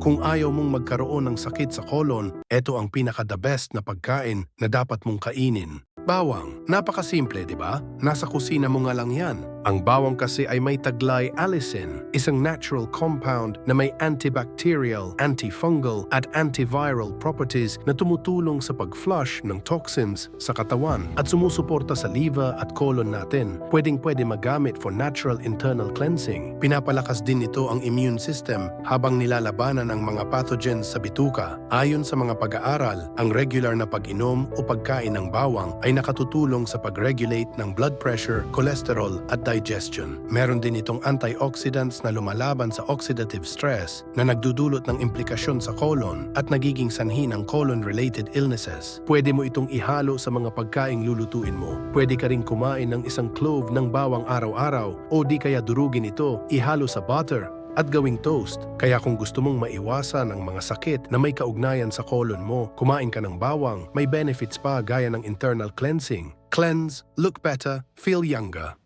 Kung ayaw mong magkaroon ng sakit sa colon, ito ang pinaka-the best na pagkain na dapat mong kainin. Bawang. Napakasimple, di ba? Nasa kusina mo nga lang yan. Ang bawang kasi ay may taglay allicin, isang natural compound na may antibacterial, antifungal at antiviral properties na tumutulong sa pag-flush ng toxins sa katawan at sumusuporta sa liver at colon natin. Pwedeng pwede magamit for natural internal cleansing. Pinapalakas din ito ang immune system habang nilalabanan ang mga pathogens sa bituka. Ayon sa mga pag-aaral, ang regular na pag-inom o pagkain ng bawang ay nakatutulong sa pag-regulate ng blood pressure, cholesterol at digestion. Meron din itong antioxidants na lumalaban sa oxidative stress na nagdudulot ng implikasyon sa colon at nagiging sanhi ng colon-related illnesses. Pwede mo itong ihalo sa mga pagkaing lulutuin mo. Pwede ka rin kumain ng isang clove ng bawang araw-araw o di kaya durugin ito, ihalo sa butter at gawing toast. Kaya kung gusto mong maiwasan ang mga sakit na may kaugnayan sa colon mo, kumain ka ng bawang, may benefits pa gaya ng internal cleansing. Cleanse, look better, feel younger.